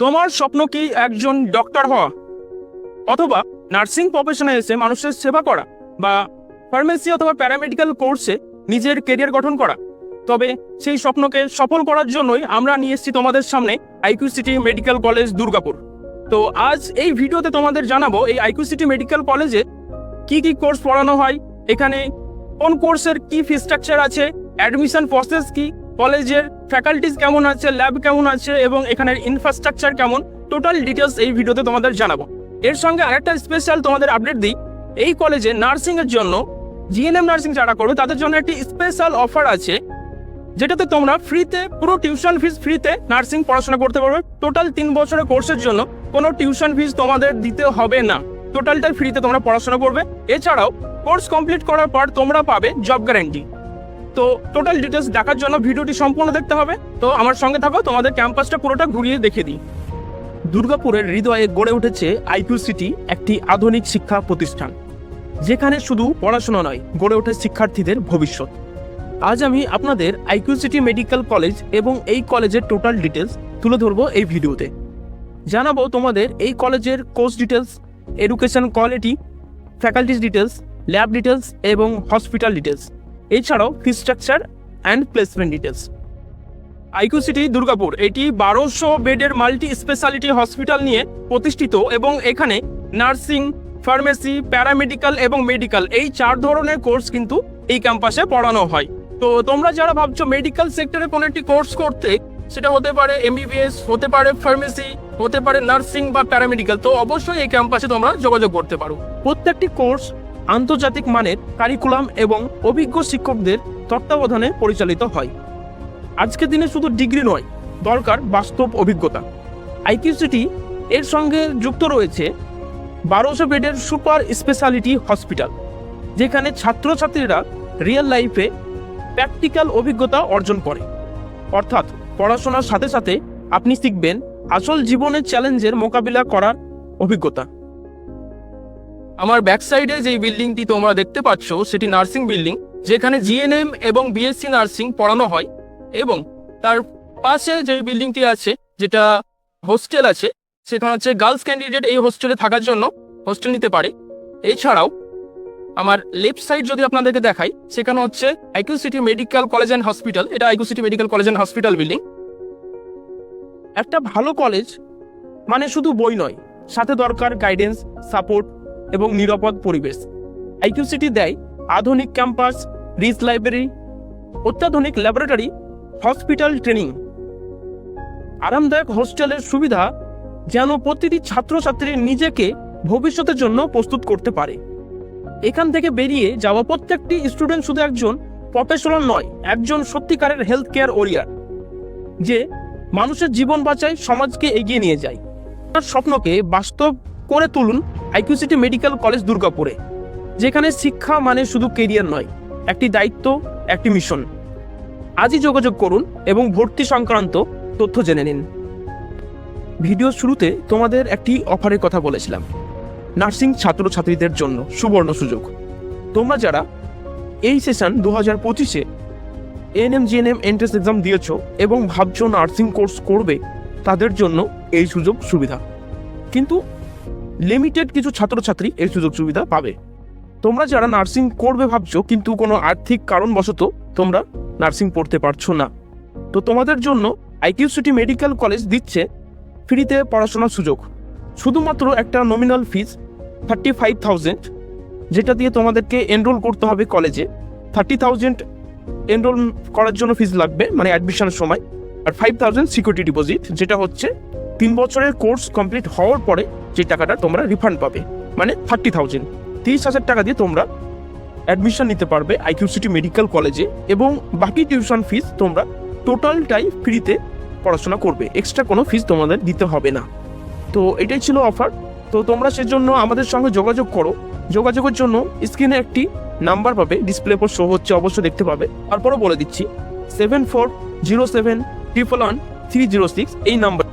তোমার স্বপ্ন কি একজন ডক্টর হওয়া? অথবা নার্সিং প্রফেশনে এসে মানুষের সেবা করা বা ফার্মেসি অথবা প্যারামেডিক্যাল কোর্সে নিজের কেরিয়ার গঠন করা। তবে সেই স্বপ্নকে সফল করার জন্যই আমরা নিয়ে এসেছি তোমাদের সামনে IQ city medical college Durgapur. তো আজ এই ভিডিওতে তোমাদের জানাব এই আইকিউ সিটি মেডিকেল কলেজে কি কি কোর্স পড়ানো হয়, এখানে কোন কোর্সের কি ফি স্ট্রাকচার আছে অ্যাডমিশন প্রসেস কি কলেজের ফ্যাকাল্টিস কেমন আছে ল্যাব কেমন আছে এবং এখানের ইনফ্রাস্ট্রাকচার কেমন টোটাল ডিটেলস এই ভিডিওতে তোমাদের জানাব। এর সঙ্গে আরেকটা স্পেশাল তোমাদের আপডেট দিই। এই কলেজে নার্সিং এর জন্য জিএনএম নার্সিং যারা করবে, তাদের জন্য একটি স্পেশাল অফার আছে, যেটাতে তোমরা ফ্রিতে পুরো টিউশন ফিস ফ্রিতে নার্সিং পড়াশোনা করতে পারবে। টোটাল তিন বছরের কোর্সের জন্য কোনো টিউশন ফিস তোমাদের দিতে হবে না। টোটালটা ফ্রিতে তোমরা পড়াশোনা করবে। এছাড়াও কোর্স কমপ্লিট করার পর তোমরা পাবে জব গ্যারান্টি তো টোটাল ডিটেলস দেখার জন্য ভিডিওটি সম্পূর্ণ দেখতে হবে। তো আমার সঙ্গে থাকো, তোমাদের ক্যাম্পাসটা পুরোটা ঘুরিয়ে দেখে দিই। দুর্গাপুরের হৃদয়ে গড়ে উঠেছে আইকিউ সিটি একটি আধুনিক শিক্ষা প্রতিষ্ঠান, যেখানে শুধু পড়াশোনা নয়, গড়ে ওঠে শিক্ষার্থীদের ভবিষ্যৎ। আজ আমি আপনাদের আইকিউ সিটি মেডিকেল কলেজ এবং এই কলেজের টোটাল ডিটেলস তুলে ধরবো এই ভিডিওতে। জানাব তোমাদের এই কলেজের course details education quality faculties details lab details এবং হসপিটাল ডিটেলস এছাড়াও fee structure and placement details IQ city Durgapur এটি বারোশো বেডের মাল্টি স্পেশালিটি হসপিটাল নিয়ে প্রতিষ্ঠিত এবং এখানে নার্সিং, ফার্মেসি, প্যারামেডিক্যাল এবং মেডিকেল এই চার ধরনের কোর্স কিন্তু এই ক্যাম্পাসে পড়ানো হয়। তো তোমরা যারা ভাবছ মেডিকেল সেক্টরে কোনো একটি কোর্স করতে, সেটা হতে পারে এমবিবিএস হতে পারে ফার্মেসি, হতে পারে নার্সিং বা প্যারামেডিক্যাল, তো অবশ্যই এই ক্যাম্পাসে তোমরা যোগাযোগ করতে পারো। প্রত্যেকটি কোর্স আন্তর্জাতিক মানের কারিকুলাম এবং অভিজ্ঞ শিক্ষকদের তত্ত্বাবধানে পরিচালিত হয়। আজকের দিনে শুধু ডিগ্রি নয়, দরকার বাস্তব অভিজ্ঞতা। আইকিউ সিটি এর সঙ্গে যুক্ত রয়েছে বারোশো বেডের সুপার স্পেশালিটি হসপিটাল, যেখানে ছাত্রছাত্রীরা রিয়েল লাইফে প্র্যাকটিক্যাল অভিজ্ঞতা অর্জন করে। অর্থাৎ পড়াশোনার সাথে সাথে আপনি শিখবেন আসল জীবনের চ্যালেঞ্জের মোকাবিলা করার অভিজ্ঞতা। আমার ব্যাক সাইডে যে বিল্ডিংটি তোমরা দেখতে পাচ্ছ, সেটি নার্সিং বিল্ডিং যেখানে জিএনএম এবং বিএসসি নার্সিং পড়ানো হয় এবং তার পাশে যে বিল্ডিংটি আছে, যেটা হোস্টেল আছে, সেখানে হচ্ছে গার্লস ক্যান্ডিডেট এই হোস্টেলে থাকার জন্য হোস্টেল নিতে পারে। এছাড়াও, আমার লেফট সাইড যদি আপনাদেরকে দেখাই, সেখানে হচ্ছে IQ city medical college and hospital এটা IQ city medical college and hospital building একটা ভালো কলেজ মানে শুধু বই নয়, সাথে দরকার গাইডেন্স সাপোর্ট এবং নিরাপদ পরিবেশ। আইকিউ সিটি দেয় আধুনিক ক্যাম্পাস, রিচ লাইব্রেরি, অত্যাধুনিক ল্যাবরেটরি, হসপিটাল ট্রেনিং। আরামদায়ক হোস্টেলের সুবিধা যেন প্রতিটি ছাত্রছাত্রী নিজেকে ভবিষ্যতের জন্য প্রস্তুত করতে পারে। এখান থেকে বেরিয়ে যাওয়া প্রত্যেকটি স্টুডেন্ট শুধু একজন প্রফেশনাল নয়, একজন সত্যিকারের হেলথ কেয়ার ওরিয়ার যে মানুষের জীবন বাঁচায়, সমাজকে এগিয়ে নিয়ে যায়। আপনার স্বপ্নকে বাস্তব করে তুলুন আইকিউসিটি মেডিকেল কলেজ দুর্গাপুরে, যেখানে শিক্ষা মানে শুধু কেরিয়ার নয়, একটি দায়িত্ব, একটি মিশন আজই যোগাযোগ করুন এবং ভর্তি সংক্রান্ত তথ্য জেনে নিন। ভিডিও শুরুতে তোমাদের একটি অফারের কথা বলেছিলাম। নার্সিং ছাত্রছাত্রীদের জন্য সুবর্ণ সুযোগ। তোমরা যারা এই সেশন দু হাজার পঁচিশে এনএম, জিএনএম এন্ট্রেন্স এক্সাম দিয়েছ এবং ভাবছ নার্সিং কোর্স করবে, তাদের জন্য এই সুযোগ সুবিধা। কিন্তু লিমিটেড কিছু ছাত্রছাত্রী এই সুযোগ সুবিধা পাবে। তোমরা যারা নার্সিং করবে ভাবছ, কিন্তু কোনো আর্থিক কারণবশত তোমরা নার্সিং পড়তে পারছ না। তো তোমাদের জন্য আইকিউ সিটি মেডিকেল কলেজ দিচ্ছে ফ্রিতে পড়াশোনার সুযোগ। শুধুমাত্র একটা nominal fees thirty five thousand যেটা দিয়ে তোমাদেরকে এনরোল করতে হবে কলেজে থার্টি থাউজেন্ড এনরোল করার জন্য ফিস লাগবে মানে অ্যাডমিশনের সময়। আর ফাইভ থাউজেন্ড সিকিউরিটি ডিপোজিট যেটা হচ্ছে তিন বছরের কোর্স কমপ্লিট হওয়ার পরে যে টাকাটা তোমরা রিফান্ড পাবে মানে থার্টি থাউজেন্ড তিরিশ হাজার টাকা দিয়ে তোমরা অ্যাডমিশন নিতে পারবে আইকিউ সিটি মেডিকেল কলেজে এবং বাকি টিউশন ফিস তোমরা টোটালটাই ফ্রিতে পড়াশোনা করবে। এক্সট্রা কোনো ফিস তোমাদের দিতে হবে না। তো এটাই ছিল অফার তো তোমরা সেজন্য আমাদের সঙ্গে যোগাযোগ করো। যোগাযোগের জন্য স্ক্রিনে একটি নাম্বার পাবে ডিসপ্লে পর শো হচ্ছে, অবশ্যই দেখতে পাবে। তারপরও বলে দিচ্ছি seven four zero seven triple one three zero six এই নাম্বার